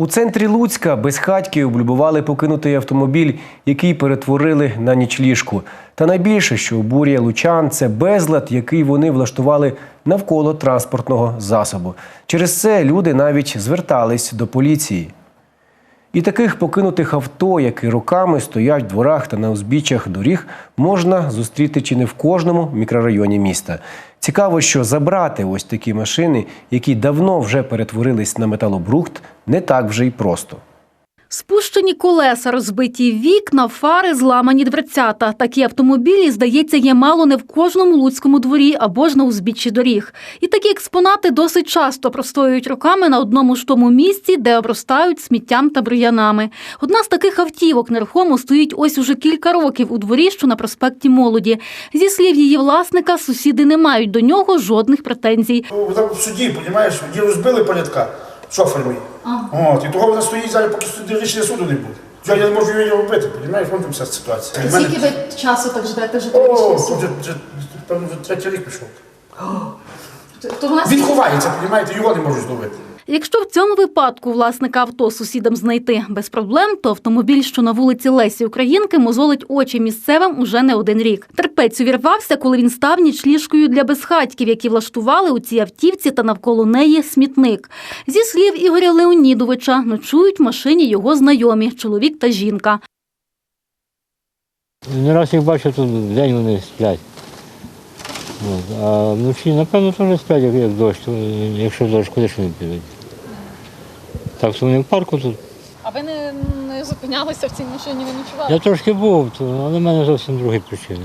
У центрі Луцька безхатьки облюбували покинутий автомобіль, який перетворили на нічліжку. Та найбільше, що обурює лучан, це безлад, який вони влаштували навколо транспортного засобу. Через це люди навіть звертались до поліції. І таких покинутих авто, які роками стоять в дворах та на узбіччях доріг, можна зустріти чи не в кожному мікрорайоні міста. Цікаво, що забрати ось такі машини, які давно вже перетворились на металобрухт, не так вже й просто. Спущені колеса, розбиті вікна, фари, зламані дверцята. Такі автомобілі, здається, є мало не в кожному луцькому дворі або ж на узбіччі доріг. І такі експонати досить часто простоюють роками на одному ж тому місці, де обростають сміттям та бур'янами. Одна з таких автівок нерухомо стоїть ось уже кілька років у дворі, що на проспекті Молоді. Зі слів її власника, сусіди не мають до нього жодних претензій. Ну, там в суді, розумієш, в розбили порядка, шофер мій. От, і того вона стоїть зараз, поки суд- рішення суду не буде. Я, не можу її робити, розумієш, вон там вся ситуація. Скільки мене- ви часу так живете вже О, тут вже, певно, вже третій рік пішов. То то, нас Він ховається, розумієте, його не можуть зловити. Якщо в цьому випадку власника авто сусідам знайти без проблем, то автомобіль, що на вулиці Лесі Українки, мозолить очі місцевим уже не один рік. Терпець увірвався, коли він став нічліжкою для безхатьків, які влаштували у цій автівці та навколо неї смітник. Зі слів Ігоря Леонідовича, ночують в машині його знайомі, чоловік та жінка. Не раз їх бачив, тут вдень вони сплять. От. А вночі, напевно, теж сплять, як дощ, якщо дощ, куди ж вони підуть. Так що вони в парку тут. А ви не, не зупинялися в цій машині, ви ночували? Я трошки був, то, але в мене зовсім другі причини.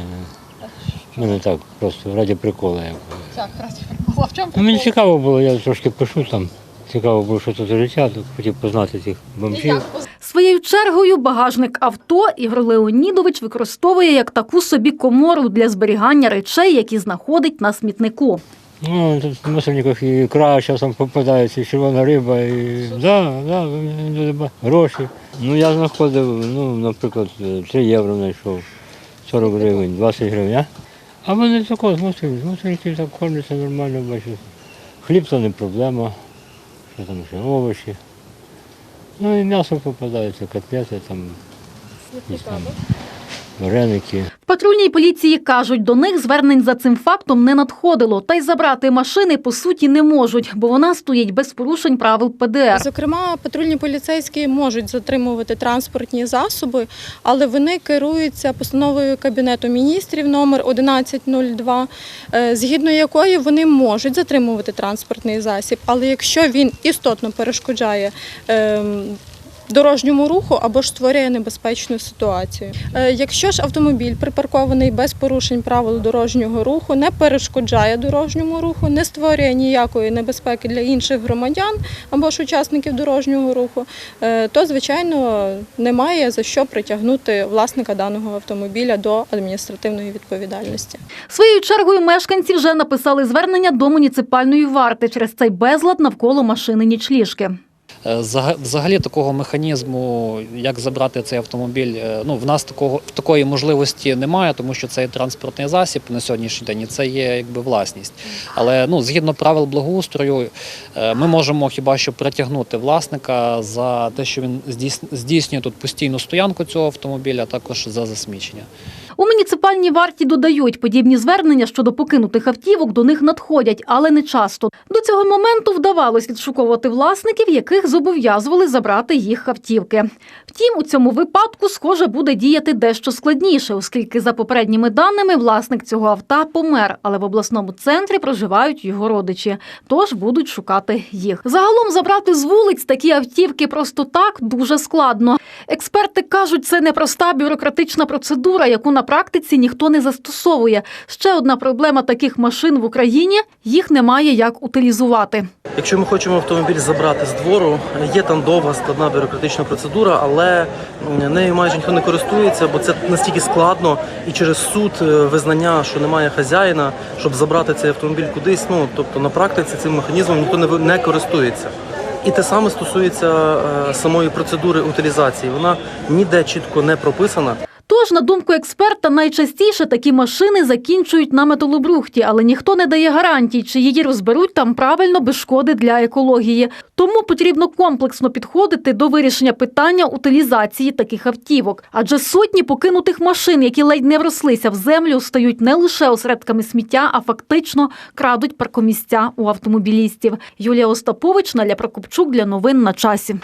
У мене так, просто раді прикола. якогось. Так, раді прикола. В чому Ну, мені цікаво було, я трошки пишу там. Цікаво було, що тут за життя, то хотів познати цих І бомжів. як? Своєю чергою багажник авто Ігор Леонідович використовує як таку собі комору для зберігання речей, які знаходить на смітнику. Ну, тут в мусорниках і ікра часом попадається, і червона риба, і да, да, гроші. Ну я знаходив, ну, наприклад, 3 євро знайшов, 40 гривень, 20 гривень, а? А вони такого з мусорів, з мусорників так кормляться нормально, бачу. Хліб то не проблема, що там ще овочі. Ну і м'ясо попадається, котлети, там, там вареники. Патрульній поліції кажуть, до них звернень за цим фактом не надходило, та й забрати машини по суті не можуть, бо вона стоїть без порушень правил ПДР. Зокрема, патрульні поліцейські можуть затримувати транспортні засоби, але вони керуються постановою Кабінету міністрів номер 1102, е, згідно якої вони можуть затримувати транспортний засіб, але якщо він істотно перешкоджає. Дорожньому руху або ж створює небезпечну ситуацію. Е, Якщо ж автомобіль припаркований без порушень правил дорожнього руху, не перешкоджає дорожньому руху, не створює ніякої небезпеки для інших громадян або ж учасників дорожнього руху, е, то звичайно немає за що притягнути власника даного автомобіля до адміністративної відповідальності. Своєю чергою мешканці вже написали звернення до муніципальної варти через цей безлад навколо машини нічліжки. Е, зага- Взагалі такого механізму, як забрати цей автомобіль, е, ну в нас такого такої можливості немає, тому що це є транспортний засіб на сьогоднішній день, і це є якби власність. Але ну згідно правил благоустрою, е, ми можемо хіба що притягнути власника за те, що він здійс- здійснює тут постійну стоянку цього автомобіля, а також за засмічення. У муніципальній варті додають, подібні звернення щодо покинутих автівок до них надходять, але не часто. До цього моменту вдавалось відшуковувати власників, яких зобов'язували забрати їх автівки. Втім, у цьому випадку, схоже, буде діяти дещо складніше, оскільки за попередніми даними власник цього авто помер, але в обласному центрі проживають його родичі, тож будуть шукати їх. Загалом забрати з вулиць такі автівки просто так дуже складно. Експерти кажуть, це непроста бюрократична процедура, яку на практиці ніхто не застосовує. Ще одна проблема таких машин в Україні їх немає як утилізувати. Якщо ми хочемо автомобіль забрати з двору, є там довга складна бюрократична процедура, але нею майже ніхто не користується, бо це настільки складно і через суд е, визнання, що немає хазяїна, щоб забрати цей автомобіль кудись. Ну тобто на практиці цим механізмом ніхто не не користується. І те саме стосується е, самої процедури утилізації. Вона ніде чітко не прописана. Тож, на думку експерта, найчастіше такі машини закінчують на металобрухті, але ніхто не дає гарантій, чи її розберуть там правильно без шкоди для екології. Тому потрібно комплексно підходити до вирішення питання утилізації таких автівок. Адже сотні покинутих машин, які ледь не врослися в землю, стають не лише осередками сміття, а фактично крадуть паркомісця у автомобілістів. Юлія Остапович, Наля Прокопчук для новин на часі.